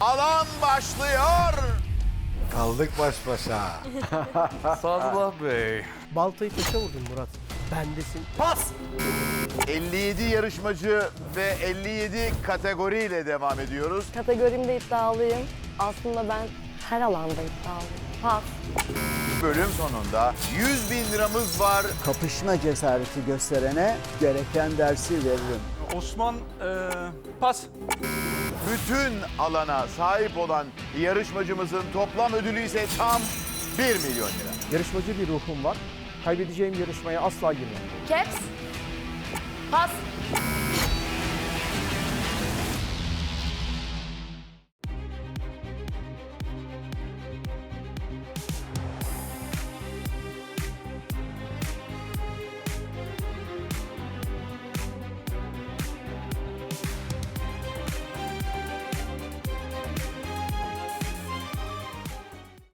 Alan başlıyor. Kaldık baş başa. Sadullah Bey. Baltayı taşa vurdun Murat. Bendesin. Pas. 57 yarışmacı ve 57 kategoriyle devam ediyoruz. Kategorimde iddialıyım. Aslında ben her alanda iddialıyım. Pas. Bölüm sonunda 100 bin liramız var. kapışma cesareti gösterene gereken dersi veririm. Osman eee, pas. Bütün alana sahip olan yarışmacımızın toplam ödülü ise tam 1 milyon lira. Yarışmacı bir ruhum var. Kaybedeceğim yarışmaya asla girmem. Caps. Pas.